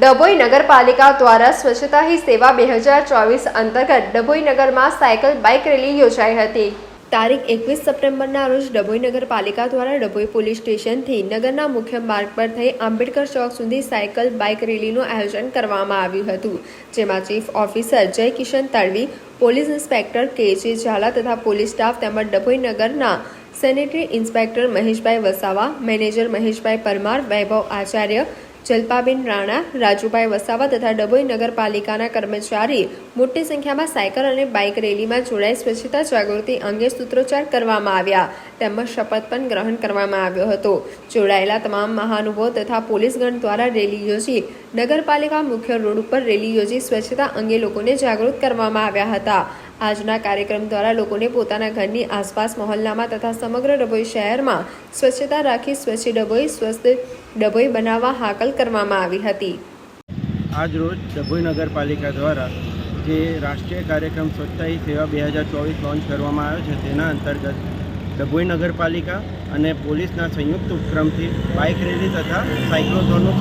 ડભોઈ નગરપાલિકા દ્વારા સ્વચ્છતા હી સેવા બે હજાર ચોવીસ અંતર્ગત ડભોઈ નગરમાં સાયકલ બાઇક રેલી યોજાઈ હતી. તારીખ એકવીસ સપ્ટેમ્બરના રોજ ડભોઈ નગરપાલિકા દ્વારા ડભોઈ પોલીસ સ્ટેશનથી નગરના મુખ્ય માર્ગ પર થઈ આંબેડકર ચોક સુધી સાયકલ બાઇક રેલીનું આયોજન કરવામાં આવ્યું હતું, જેમાં ચીફ ઓફિસર જય કિશન તડવી, પોલીસ ઇન્સ્પેક્ટર કે જે ઝાલા તથા પોલીસ સ્ટાફ તેમજ ડભોઈ નગરના sanitary inspector Maheshbhai Vasava, manager Maheshbhai Parmar, Vaibhav Acharya Jalpaben Rana, Rajubhai Vasava તથા ડભોઈ નગરપાલિકાના કર્મચારી મોટી સંખ્યામાં સાયકલ અને બાઇક રેલીમાં જોડાઈ સ્વચ્છતા જાગૃતિ અંગે સૂત્રોચ્ચાર કરવામાં આવ્યા. તેમજ શપથ પણ ગ્રહણ કરવામાં આવ્યો હતો. જોડાયેલા તમામ મહાનુભાવો તથા પોલીસગણ દ્વારા રેલી યોજી નગરપાલિકા મુખ્ય રોડ ઉપર રેલી યોજી સ્વચ્છતા અંગે લોકોને જાગૃત કરવામાં આવ્યા હતા. આજના કાર્યક્રમ દ્વારા લોકોને પોતાના ઘરની આસપાસ મહોલ્લામાં તથા સમગ્ર ડભોઈ શહેરમાં સ્વચ્છતા રાખી સ્વચ્છ ડભોઈ, સ્વસ્થ ડભોઈ બનાવવા હાકલ કરવામાં આવી હતી. આજ રોજ ડભોઈ નગરપાલિકા દ્વારા જે રાષ્ટ્રીય કાર્યક્રમ સ્વચ્છતા હી સેવા બે હજાર ચોવીસ લોન્ચ કરવામાં આવ્યો છે, તેના અંતર્ગત ડભોઈ નગરપાલિકા અને પોલીસના સંયુક્ત ઉપક્રમથી બાઇક રેલી તથા સાયક્લોથોનનું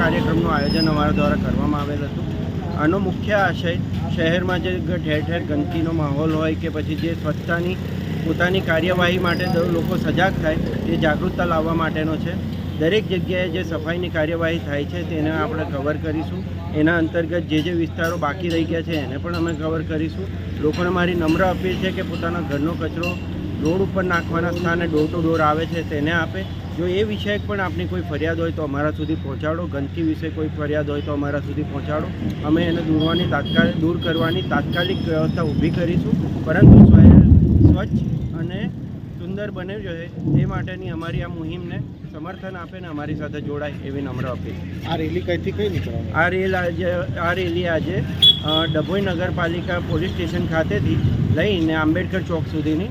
કાર્યક્રમનું આયોજન અમારા દ્વારા કરવામાં આવેલ હતું. આનો મુખ્ય આશય શહેરમાં જે ઠેર ઠેર ગંદકીનો માહોલ હોય કે પછી જે સ્વચ્છતાની પોતાની કાર્યવાહી માટે લોકો સજાગ થાય, એ જાગૃતતા લાવવા માટેનો છે. દરેક જગ્યાએ જે સફાઈની કાર્યવાહી થાય છે, તેને આપણે કવર કરીશું. એના અંતર્ગત જે જે વિસ્તારો બાકી રહી ગયા છે, એને પણ અમે કવર કરીશું. લોકોને મારી નમ્ર અપીલ છે કે પોતાના ઘરનો કચરો રોડ ઉપર નાખવાના સ્થાને ડોર ટુ ડોર આવે છે તેને આપે. જો એ વિષયક પણ આપની કોઈ ફરિયાદ હોય તો અમારા સુધી પહોંચાડો. ગંદકી વિશે કોઈ ફરિયાદ હોય તો અમારા સુધી પહોંચાડો. અમે એને દૂરવાની તાત્કાલિક દૂર કરવાની તાત્કાલિક વ્યવસ્થા ઊભી કરીશું. પરંતુ સ્વચ્છ અને સુંદર બને જોઈએ તે માટેની અમારી આ મુહિમને સમર્થન આપે ને અમારી સાથે જોડાય એવી નમ્ર અપીલ. આ રેલી કઈથી કઈ નીકળવાની? આ રેલ આજે આ રેલી આજે ડભોઈ નગરપાલિકા પોલીસ સ્ટેશન ખાતેથી લઈને આંબેડકર ચોક સુધીની